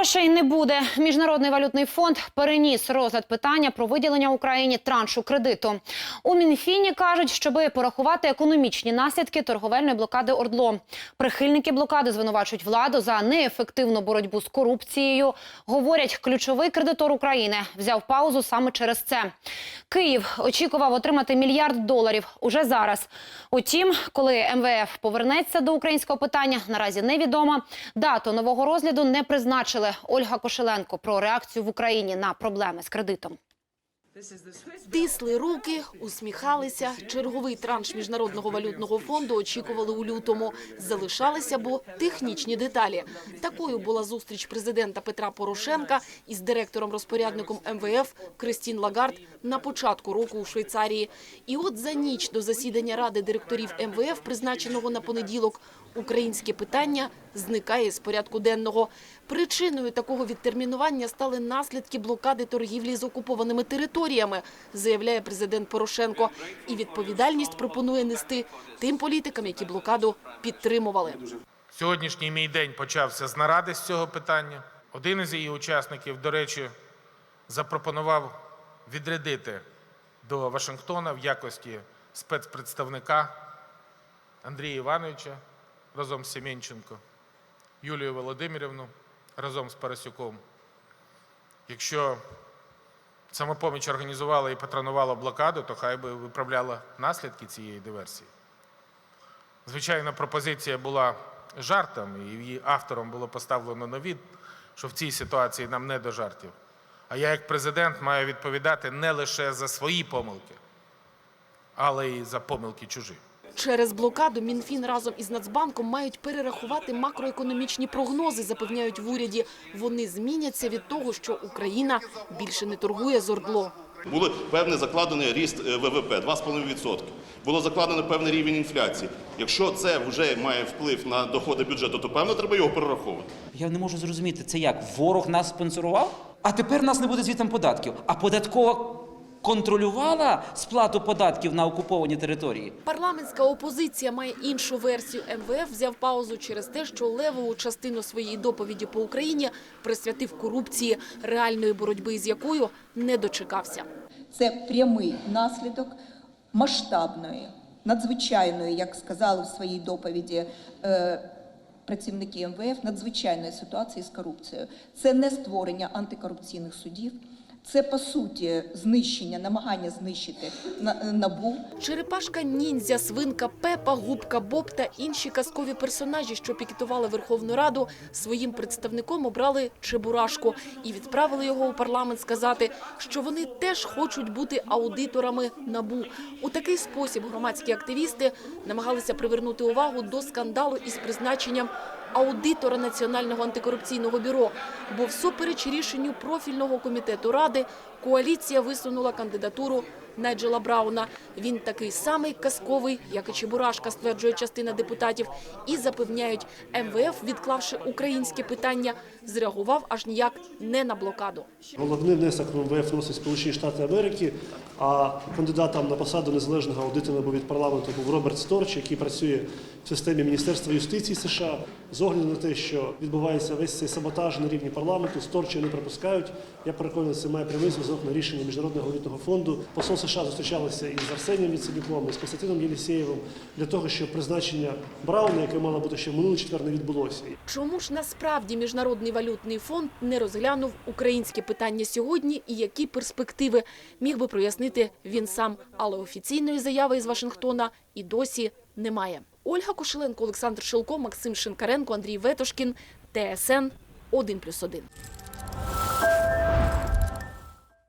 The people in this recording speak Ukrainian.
Грошей не буде. Міжнародний валютний фонд переніс розгляд питання про виділення Україні траншу кредиту. У Мінфіні кажуть, щоби порахувати економічні наслідки торговельної блокади Ордло. Прихильники блокади звинувачують владу за неефективну боротьбу з корупцією. Говорять, ключовий кредитор України взяв паузу саме через це. Київ очікував отримати мільярд доларів уже зараз. Утім, коли МВФ повернеться до українського питання, наразі невідомо. Дату нового розгляду не призначили. Ольга Кошеленко про реакцію в Україні на проблеми з кредитом. Тисли руки, усміхалися. Черговий транш міжнародного валютного фонду очікували у лютому. Залишалися бо технічні деталі. Такою була зустріч президента Петра Порошенка із директором-розпорядником МВФ Кристін Лагард на початку року у Швейцарії. І от за ніч до засідання ради директорів МВФ, призначеного на понеділок, українське питання зникає з порядку денного. Причиною такого відтермінування стали наслідки блокади торгівлі з окупованими територіями, заявляє президент Порошенко. І відповідальність пропонує нести тим політикам, які блокаду підтримували. Сьогоднішній мій день почався з наради з цього питання. Один із її учасників, до речі, запропонував відрядити до Вашингтона в якості спецпредставника Андрія Івановича разом з Семенченко, Юлію Володимирівну разом з Парасюком. Якщо самопоміч організувала і патронувала блокаду, то хай би виправляла наслідки цієї диверсії. Звичайно, пропозиція була жартом, і її автором було поставлено на від, що в цій ситуації нам не до жартів. А я, як президент, маю відповідати не лише за свої помилки, але й за помилки чужих. Через блокаду Мінфін разом із Нацбанком мають перерахувати макроекономічні прогнози, запевняють в уряді. Вони зміняться від того, що Україна більше не торгує з Ордло. Було певний закладений ріст е, ВВП 2,5%. Було закладено певний рівень інфляції. Якщо це вже має вплив на доходи бюджету, то певно треба його перераховувати. Я не можу зрозуміти, це як? Ворог нас спонсорував? А тепер нас не буде звітом податків. А податкова контролювала сплату податків на окуповані території? Парламентська опозиція має іншу версію. МВФ взяв паузу через те, що левову частину своєї доповіді по Україні присвятив корупції, реальної боротьби з якою не дочекався. Це прямий наслідок масштабної, надзвичайної, як сказали в своїй доповіді е, працівники МВФ, надзвичайної ситуації з корупцією. Це не створення антикорупційних судів, це по суті знищення, намагання знищити на- набу. Черепашка ніндзя, свинка Пепа, губка Боб та інші казкові персонажі, що пікетували Верховну Раду, своїм представником обрали Чебурашку і відправили його у парламент сказати, що вони теж хочуть бути аудиторами набу. У такий спосіб громадські активісти намагалися привернути увагу до скандалу із призначенням аудитора Національного антикорупційного бюро. Бо всупереч рішенню профільного комітету ради коаліція висунула кандидатуру Найджела Брауна. Він такий самий казковий, як і Чебурашка, стверджує частина депутатів. І запевняють, МВФ, відклавши українське питання, зреагував аж ніяк не на блокаду. Головний внесок МВФ вносить Сполучені Штати Америки, а кандидатом на посаду незалежного аудитора від парламенту був Роберт Сторч, який працює в системі Міністерства юстиції США. З огляду на те, що відбувається весь цей саботаж на рівні парламенту, Сторча не пропускають. Я переконаний, це має прямий зв'язок на рішення Міжнародного валютного фонду. Посол США зустрічалися із Арсенієм Яценюком, із Константином Єлісєєвим для того, щоб призначення Брауна, яке мало бути ще минулий четвер, не відбулося. Чому ж насправді Міжнародний валютний фонд не розглянув українське питання сьогодні і які перспективи міг би прояснити він сам, але офіційної заяви із Вашингтона і досі немає. Ольга Кошеленко, Олександр Шилко, Максим Шинкаренко, Андрій Ветошкін, ТСН 1+,1.